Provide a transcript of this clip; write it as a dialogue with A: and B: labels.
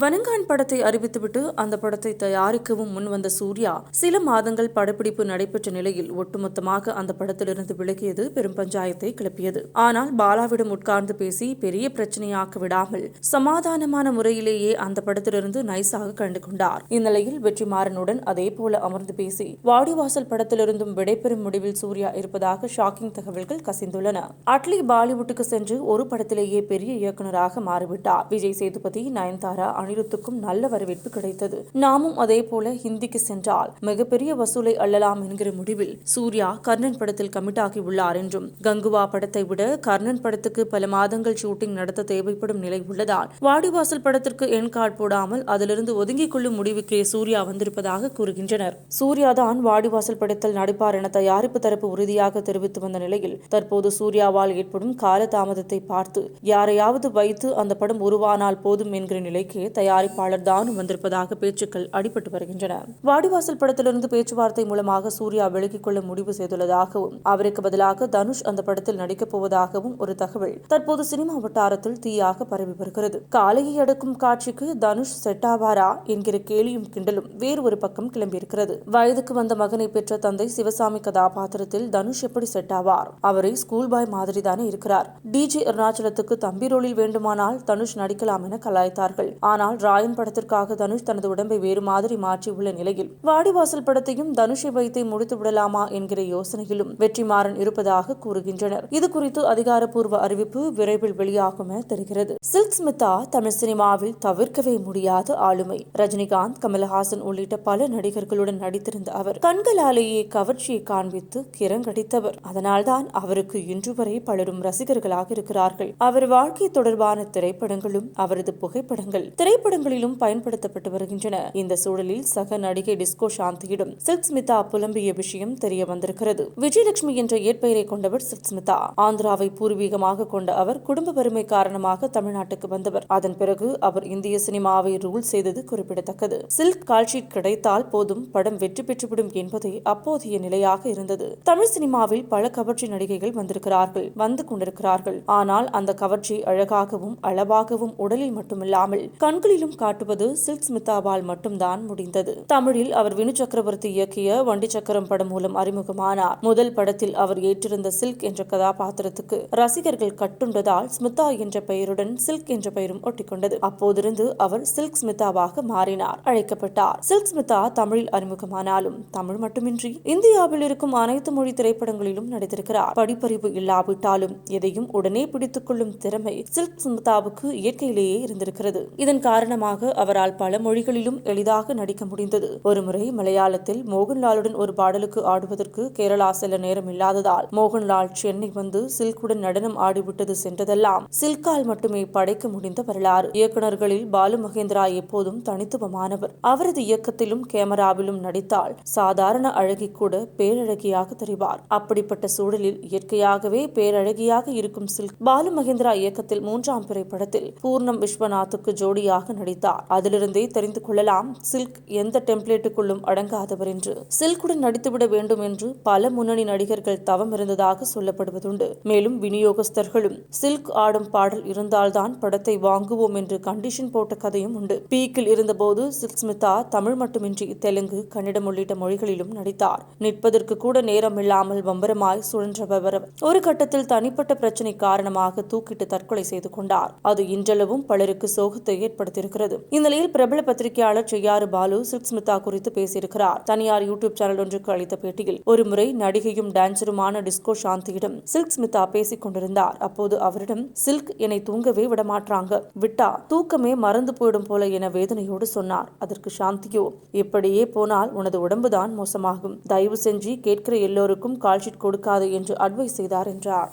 A: வனங்கான் படத்தை அறிவித்துவிட்டு அந்த படத்தை தயாரிக்கவும் முன் வந்த சூர்யா சில மாதங்கள் படப்பிடிப்பு நடைபெற்ற நிலையில் ஒட்டுமொத்தமாக அந்த படத்திலிருந்து விலகியது பெரும் பஞ்சாயத்தை கிளப்பியது. ஆனால் பாலாவிடம் உட்கார்ந்து பேசி பெரிய பிரச்சனையாக்க விடாமல் சமாதானமான முறையிலேயே அந்த படத்திலிருந்து நைஸாக கண்டு கொண்டார். இந்நிலையில் வெற்றிமாறனுடன் அதே போல அமர்ந்து பேசி வாடிவாசல் படத்திலிருந்தும் விடைபெறும் முடிவில் சூர்யா இருப்பதாக ஷாக்கிங் தகவல்கள் கசிந்துள்ளன. அட்லி பாலிவுட்டுக்கு சென்று ஒரு படத்திலேயே பெரிய இயக்குநராக மாறிவிட்டார். விஜய் சேதுபதி நயன்தாரா அனிருத்துக்கும் நல்ல வரவேற்பு கிடைத்தது. நாமும் அதே போல ஹிந்திக்கு சென்றால் மிகப்பெரிய வசூலை அள்ளலாம் என்கிற முடிவில் சூர்யா கர்ணன் படத்தில் கமிட் ஆகியுள்ளார் என்றும் கங்குவா படத்தை விட கர்ணன் படத்துக்கு பல மாதங்கள் ஷூட்டிங் நடத்த தேவைப்படும் நிலை உள்ளதால் வாடிவாசல் படத்திற்கு என் கார்டு போடாமல் அதிலிருந்து ஒதுங்கிக் கொள்ளும் முடிவுக்கு சூர்யா வந்திருப்பதாக கூறுகின்றனர். சூர்யா தான் வாடிவாசல் படத்தில் நடிப்பார் என தயாரிப்பு தரப்பு உறுதியாக தெரிவித்து வந்த நிலையில் தற்போது சூர்யாவால் ஏற்படும் காலதாமதத்தை பார்த்து யாரையாவது வைத்து அந்த படம் உருவானால் போதும் என்கிற நிலைக்கு தயாரிப்பாளர் தானு வந்திருப்பதாக பேச்சுக்கள் அடிபட்டு வருகின்றன. வாடிவாசல் படத்திலிருந்து பேச்சுவார்த்தை மூலமாக சூர்யா விலகிக் கொள்ள முடிவு செய்துள்ளதாகவும் அவருக்கு பதிலாக தனுஷ் அந்த படத்தில் நடிக்கப் போவதாகவும் ஒரு தகவல். தற்போது சினிமா வட்டாரத்தில் தீயாக பரவி வருகிறது. காலையை அடுக்கும் காட்சிக்கு தனுஷ் செட் ஆவாரா என்கிற கேலியும் கிண்டலும் வேறு ஒரு பக்கம் கிளம்பியிருக்கிறது. வயதுக்கு வந்த மகனை பெற்ற தந்தை சிவசாமி கதாபாத்திரத்தில் தனுஷ் எப்படி செட் ஆவார்? அவரை ஸ்கூல் பாய் மாதிரி தானே இருக்கிறார் டிஜே அருணாச்சலத்துக்கு தம்பி ரோலில் வேண்டுமானால் தனுஷ் நடிக்கலாம் என கலாய்த்தார்கள். ஆனால் ராயன் படத்திற்காக தனுஷ் தனது உடம்பை வேறு மாதிரி மாற்றியுள்ள நிலையில் வாடிவாசல் படத்தையும் தனுஷை வைத்தே முடித்து விடலாமா என்கிற யோசனையிலும் வெற்றிமாறன் இருப்பதாக கூறுகின்றனர். இது குறித்து அதிகாரப்பூர்வ அறிவிப்பு விரைவில் வெளியாகும் என தெரிகிறது. சில்க் ஸ்மிதா தமிழ் சினிமாவில் தவிர்க்கவே முடியாத ஆளுமை. ரஜினிகாந்த் கமல்ஹாசன் உள்ளிட்ட பல நடிகர்களுடன் நடித்திருந்த அவர் கண்களாலேயே கவர்ச்சியை காண்பித்து கிரங்கடித்தவர் அதனால்தான் அவருக்கு இன்று வரை பலரும் ரசிகர்களாக இருக்கிறார்கள். அவர் வாழ்க்கை தொடர்பான திரைப்படங்களும் அவரது புகைப்படங்கள் திரைப்படங்களிலும் பயன்படுத்தப்பட்டு வருகின்றன. இந்த சூழலில் சக நடிகை டிஸ்கோ சாந்தியிடம் சில்க் ஸ்மிதா புலம்பிய விஷயம் தெரிய வந்திருக்கிறது. விஜயலட்சுமி என்ற இயற்பெயரை கொண்டவர் சில்க் ஸ்மிதா. ஆந்திராவை பூர்வீகமாக கொண்ட அவர் குடும்ப வறுமை காரணமாக தமிழ்நாட்டுக்கு வந்தவர். அதன் பிறகு அவர் இந்திய சினிமாவை ரூல் செய்தது குறிப்பிடத்தக்கது. சில்க் கால்ஷீட் கிடைத்தால் போதும் படம் வெற்றி பெற்றுவிடும் என்பதே அப்போதைய நிலையாக இருந்தது. தமிழ் சினிமாவில் பல கவர்ச்சி நடிகைகள் வந்திருக்கிறார்கள் வந்து கொண்டிருக்கிறார்கள். ஆனால் அந்த கவர்ச்சி அழகாகவும் அளவாகவும் உடலில் மட்டுமில்லாமல் கண் கண்களிலும் காட்டுவது சில்க் ஸ்மிதாவால் மட்டும்தான் முடிந்தது. தமிழில் அவர் வினு சக்கரவர்த்தி இயக்கிய வண்டி சக்கரம் படம் மூலம் அறிமுகமானார். முதல் படத்தில் அவர் ஏற்றிருந்த சில்க் என்ற கதாபாத்திரத்துக்கு ரசிகர்கள் கட்டுண்டதால் ஸ்மிதா என்ற பெயருடன் சில்க் என்ற பெயரும் ஒட்டிக்கொண்டது. அப்போதிருந்து அவர் சில்க் ஸ்மிதாவாக மாறினார் அழைக்கப்பட்டார். சில்க் ஸ்மிதா தமிழில் அறிமுகமானாலும் தமிழ் மட்டுமின்றி இந்தியாவில் இருக்கும் அனைத்து மொழி திரைப்படங்களிலும் நடித்திருக்கிறார். படிப்பறிவு இல்லாவிட்டாலும் எதையும் உடனே பிடித்துக் கொள்ளும் திறமை சில்க் ஸ்மிதாவுக்கு இயற்கையிலேயே இருந்திருக்கிறது. இதன் காரணமாக அவரால் பல மொழிகளிலும் எளிதாக நடிக்க முடிந்தது. ஒருமுறை மலையாளத்தில் மோகன்லாலுடன் ஒரு பாடலுக்கு ஆடுவதற்கு கேரளா செல்ல நேரம் இல்லாததால் மோகன்லால் சென்னை வந்து சில்குடன் நடனம் ஆடிவிட்டது சென்றதெல்லாம் சில்கால் மட்டுமே படைக்க முடிந்த வரலாறு. இயக்குநர்களில் பாலு மகேந்திரா எப்போதும் தனித்துவமானவர். அவரது இயக்கத்திலும் கேமராவிலும் நடித்தால் சாதாரண அழகி கூட பேரழகியாக தெரிவார். அப்படிப்பட்ட சூழலில் இயற்கையாகவே பேரழகியாக இருக்கும் சில்க் பாலு மகேந்திரா இயக்கத்தில் மூன்றாம் திரைப்படத்தில் பூர்ணம் விஸ்வநாத்துக்கு ஜோடியாக நடித்தார். அதிலிருந்தே தெரிந்து கொள்ளலாம் சில்க் எந்த டெம்ப்ளேட்டுக்குள்ளும் அடங்காதவர் என்று. சில்குடன் நடித்துவிட வேண்டும் என்று பல முன்னணி நடிகர்கள் தவம் இருந்ததாக சொல்லப்படுவதுண்டு. மேலும் விநியோகஸ்தர்களும் சில்க் ஆடும் பாடல் இருந்தால்தான் படத்தை வாங்குவோம் என்று கண்டிஷன் போட்ட கதையும் உண்டு. பீக்கில் இருந்தபோது சில்க் ஸ்மிதா தமிழ் மட்டுமின்றி தெலுங்கு கன்னடம் உள்ளிட்ட மொழிகளிலும் நடித்தார். நிற்பதற்கு கூட நேரம் இல்லாமல் பம்பரமாய் சுழன்றவர் ஒரு கட்டத்தில் தனிப்பட்ட பிரச்சனை காரணமாக தூக்கிட்டு தற்கொலை செய்து கொண்டார். அது இன்றளவும் பலருக்கு சோகத்தை ஏற்படுத்தியிருக்கிறது இந்நிலையில் பிரபல பத்திரிகையாளர் செய்யாறு பாலு சில்க் ஸ்மிதா குறித்து பேசியிருக்கிறார். தனியார் யூடியூப் சேனல் ஒன்றுக்கு அளித்த பேட்டியில் ஒருமுறை நடிகையும் டான்சருமான டிஸ்கோ சாந்தியிடம் சில்க் ஸ்மிதா பேசிக் கொண்டிருந்தார். அப்போது அவரிடம் சில்க் என்னை தூங்கவே விடமாட்டாங்க விட்டா தூக்கமே மறந்து போயிடும் போல என வேதனையோடு சொன்னார். அதற்கு சாந்தியோ இப்படியே போனால் உனது உடம்புதான் மோசமாகும். தயவு செஞ்சு கேட்கிற எல்லோருக்கும் கால்ஷீட் கொடுக்காது என்று அட்வைஸ் செய்தார் என்றார்.